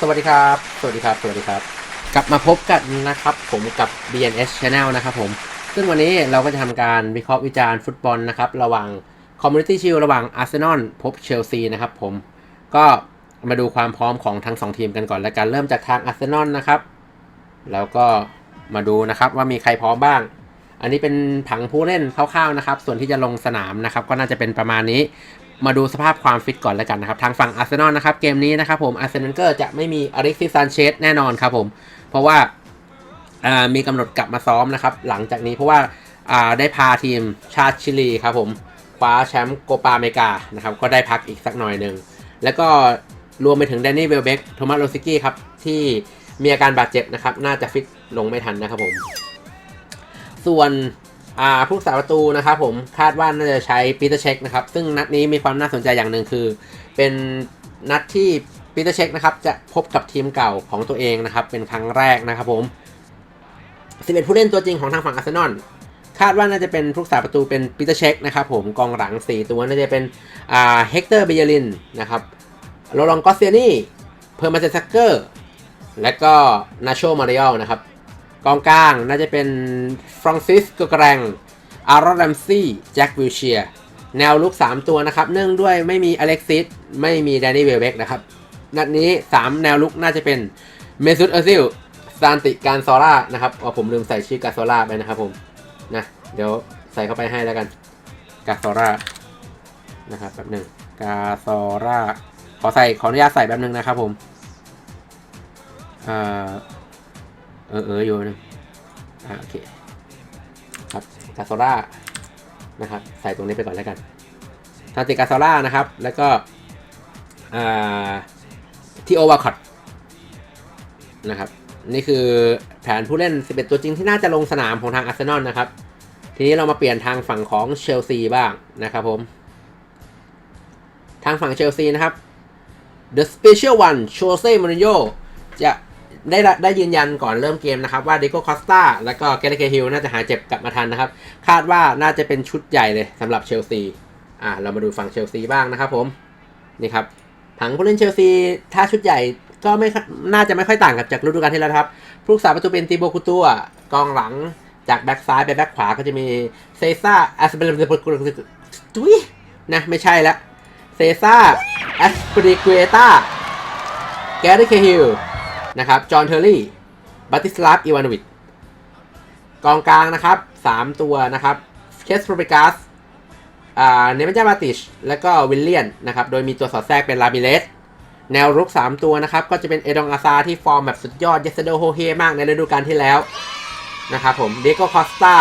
สวัสดีครับ สวัสดีครับ สวัสดีครับ กลับมาพบกันนะครับผมกับ BNS Channel นะครับผม ซึ่งวันนี้เราก็จะทำการวิเคราะห์วิจารณ์ฟุตบอลนะครับ ระหว่าง Community Shield ระหว่างอาร์เซนอลพบเชลซีนะครับผม ก็มาดูความพร้อมของทั้งสองทีมกันก่อนแล้วกันเริ่มจากทางอาร์เซนอลนะครับ แล้วก็มาดูนะครับว่ามีใครพร้อมบ้าง อันนี้เป็นผังผู้เล่นคร่าวๆนะครับ ส่วนที่จะลงสนามนะครับ ก็น่าจะเป็นประมาณนี้ มาดูสภาพความฟิตก่อนแล้วกันนะครับ ทางฝั่งอาร์เซนอลนะครับเกมนี้นะครับผมอาร์เซนอลก็จะไม่มีอเล็กซิสซานเชสแน่นอนครับผมเพราะว่ามีกำหนดกลับมาซ้อมนะครับ หลังจากนี้เพราะว่าอ่าได้พาทีมชาติชิลีครับผมคว้าแชมป์โกปาอเมริกานะครับก็ได้พักอีกสักหน่อยหนึ่งแล้วก็รวมไปถึงแดนนี่เวลเบกโทมัสโรซิกี้ครับที่มีอาการบาดเจ็บนะครับ น่าจะฟิตลงไม่ทันนะครับผม ส่วน อ่าผู้รักษาประตูนะครับผมคาดว่าน่าจะใช้ปีเตอร์เช็คนะครับ ซึ่งนัดนี้มีความน่าสนใจอย่างหนึ่งคือ เป็นนัดที่ปีเตอร์เช็คนะครับจะพบกับทีมเก่าของตัวเองนะครับ เป็นครั้งแรกนะครับผม 11 ผู้เล่นตัวจริงของทางฝั่งอาร์เซนอลคาดว่าน่าจะเป็นผู้รักษาประตูเป็นปีเตอร์เช็คนะครับผมกองหลัง 4 ตัวน่าจะเป็นอ่าเฮกเตอร์เบียลินนะครับโรลองกอสเซียนี่เพอร์มาเซซักเกอร์และก็นาโชมาริอลนะครับ กองกลางน่าจะเป็นฟรานซิสกแกรงอารอนแรมซี่แจ็ควิลเชียแนวลุก 3 ตัวนะครับ เนื่องด้วยไม่มีอเล็กซิสไม่มีแดนนี่เวลเบกนะครับ นัดนี้ 3 แนวลุกน่าจะเป็นเมซุตเอซิลซานติการซอร่านะครับอ๋อผมลืมใส่ชื่อกาโซล่าไปนะครับผมนะเดี๋ยวใส่เข้าไปให้แล้วกันกาโซร่านะครับแป๊บหนึ่งกาโซร่าขอใส่ขออนุญาตใส่แป๊บหนึ่งนะครับผมอ่า ออเอออยู่นะอ่าโอเคครับกาโซล่านะครับใส่ตรงนี้ไปก่อนแล้วกันทาติกาโซล่านะครับ แล้วก็อ่าทีโอวาคอตนะครับนี่คือแผนผู้เล่น 11 ตัวจริงที่น่าจะลงสนามของทางอาร์เซนอลนะครับ ทีนี้เรามาเปลี่ยนทางฝั่งของเชลซีบ้างนะครับผม ทางฝั่งเชลซีนะครับ The Special One โชเซ่ม o ริโ o จะ ได้ได้ยืนยันก่อนเริ่มเกมนะครับ ว่าดิโก้คอสตาและก็เกเรเกฮิลน่าจะหายเจ็บกลับมาทันนะครับ คาดว่าน่าจะเป็นชุดใหญ่เลยสำหรับเชลซีอ่าเรามาดูฝั่งเชลซีบ้างนะครับผมนี่ครับผังผู้เล่นเชลซีถ้าชุดใหญ่ก็ไม่น่าจะไม่ค่อยต่างกับจากฤดูกาลที่แล้วครับผู้รักษาประตูเป็นติโบคุตัวกองหลังจากแบ็กซ้ายไปแบ็กขวาก็จะมีเซซ่าแอสเปรตุยนะไม่ใช่ละเซซ่าแอสเปริเกตาแกเรเคฮิล นะครับ จอห์นเทอร์รี่ บัติสลาฟ อีวานวิดกองกลางนะครับ 3 ตัวนะครับ เคสโปรเปกัสอ่าเนมันจาบาติช และก็วิลเลียนนะครับ โดยมีตัวสอดแทรกเป็นลาบิเลส แนวรุก 3 ตัวนะครับ ก็จะเป็นเอดองอาซาที่ฟอร์มแบบสุดยอด เยสโดโฮเฮมากในฤดูกาลที่แล้วนะครับผมเดโกคอสตา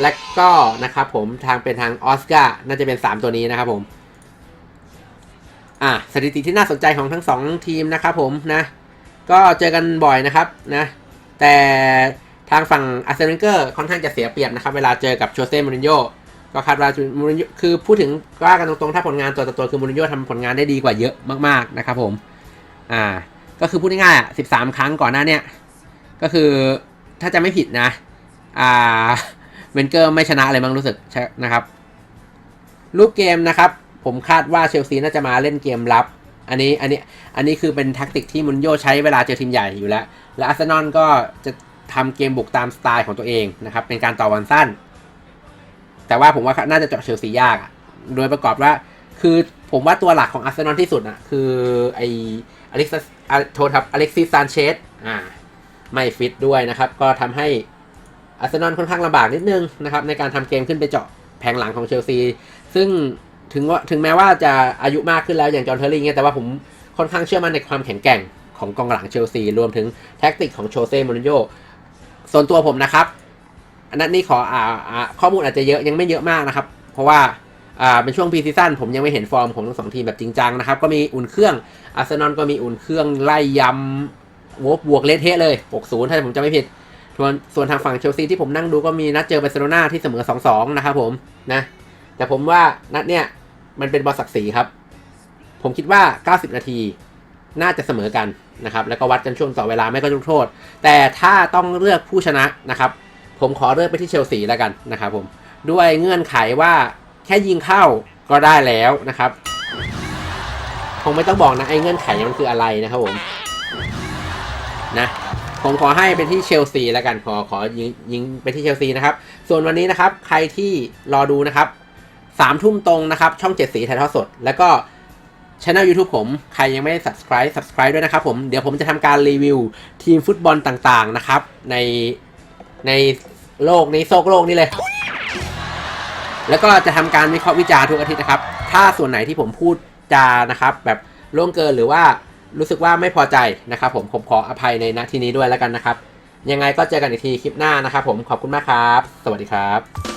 และก็นะครับผมทางเป็นทางออสการ์น่าจะเป็น 3 ตัวนี้นะครับผมอะสถิติที่น่าสนใจของทั้ง 2 ทีมนะครับผมนะ ก็เจอกันบ่อยนะครับนะ แต่ทางฝั่งอาร์เซนอลเกอร์ค่อนข้างจะเสียเปรียบนะครับ เวลาเจอกับโชเซ่มูรินโญ่ก็คาดว่ามูรินโญ่คือพูดถึงว่ากันตรงๆ ถ้าผลงานตัวต่อตัวคือมูรินโญ่ทำผลงานได้ดีกว่าเยอะมากๆนะครับผม อ่า ก็คือพูดง่ายๆอะ13ครั้งก่อนหน้าเนี้ยก็คือถ้าจะไม่ผิดนะ อ่าเวนเกอร์ไม่ชนะอะไรบ้างรู้สึกนะครับ รูปเกมนะครับ ผมคาดว่าเชลซีน่าจะมาเล่นเกมรับ อันนี้อันนี้อันนี้คือเป็นแท็กติกที่มุนโยใช้เวลาเจอทีมใหญ่อยู่แล้ว และอาร์เซนอลก็จะทำเกมบุกตามสไตล์ของตัวเองนะครับ เป็นการต่อวันสั้น แต่ว่าผมว่าน่าจะเจาะเชลซียาก โดยประกอบว่า คือผมว่าตัวหลักของอาร์เซนอลที่สุดอะคือไออเล็กซ์โทษครับอเล็กซิสซานเชสอ่าไม่ฟิตด้วยนะครับ ก็ทำให้อาร์เซนอลค่อนข้างลำบากนิดนึงนะครับในการทำเกมขึ้นไปเจาะแผงหลังของเชลซี ซึ่ง ถึงว่าถึงแม้ว่าจะอายุมากขึ้นแล้วอย่างจอห์นเทอร์รี่เงี้ยแต่ว่าผมค่อนข้างเชื่อมั่นในความแข็งแกร่งของกองหลังเชลซีรวมถึงแท็กติกของโชเซ่มูรินโญ่ส่วนตัวผมนะครับอันนั้นนี่ขออ่าข้อมูลอาจจะเยอะยังไม่เยอะมากนะครับ เพราะว่าอ่าเป็นช่วงพีซีซั่นผมยังไม่เห็นฟอร์มของทั้งสองทีมแบบจริงจังนะครับ ก็มีอุ่นเครื่องอาร์เซนอลก็มีอุ่นเครื่องไล่ยำโวบวกเละเทะเลย 6-0 ถ้าผมจำไม่ผิดส่วนส่วนทางฝั่งเชลซีที่ผมนั่งดูก็มีนัดเจอบาร์เซโลนาที่เสมอ 2-2 นะครับผมนะ แต่ผมว่านัดเนี้ยมันเป็นบอลศักดิ์ศรีครับ ผมคิดว่า 90 นาทีน่าจะเสมอกันนะครับ แล้วก็วัดกันช่วงต่อเวลาไม่ก็ลูกโทษ แต่ถ้าต้องเลือกผู้ชนะนะครับ ผมขอเลือกไปที่เชลซีแล้วกันนะครับผมด้วยเงื่อนไขว่าแค่ยิงเข้าก็ได้แล้วนะครับคงไม่ต้องบอกนะไอ้เงื่อนไขมันคืออะไรนะครับผมนะผมขอให้เป็นที่เชลซีแล้วกันขอขอยิงยิงไปที่เชลซีนะครับ ส่วนวันนี้นะครับ ใครที่รอดูนะครับ สามทุ่มตรงนะครับ ช่องเจ็ดสีถ่ายทอดสด แล้วก็ช่อง YouTube ผม ใครยังไม่ได้ subscribe subscribe ด้วยนะครับผม เดี๋ยวผมจะทำการรีวิวทีมฟุตบอลต่างๆนะครับ ในในโลกนี้โซกโลกนี้เลย แล้วก็จะทำการวิเคราะห์วิจารณ์ทุกอาทิตย์นะครับ ถ้าส่วนไหนที่ผมพูดจานะครับ แบบล่วงเกินหรือว่ารู้สึกว่าไม่พอใจนะครับผมผมขออภัยในณที่นี้ด้วยแล้วกันนะครับ ยังไงก็เจอกันอีกทีคลิปหน้านะครับผมขอบคุณมากครับ สวัสดีครับ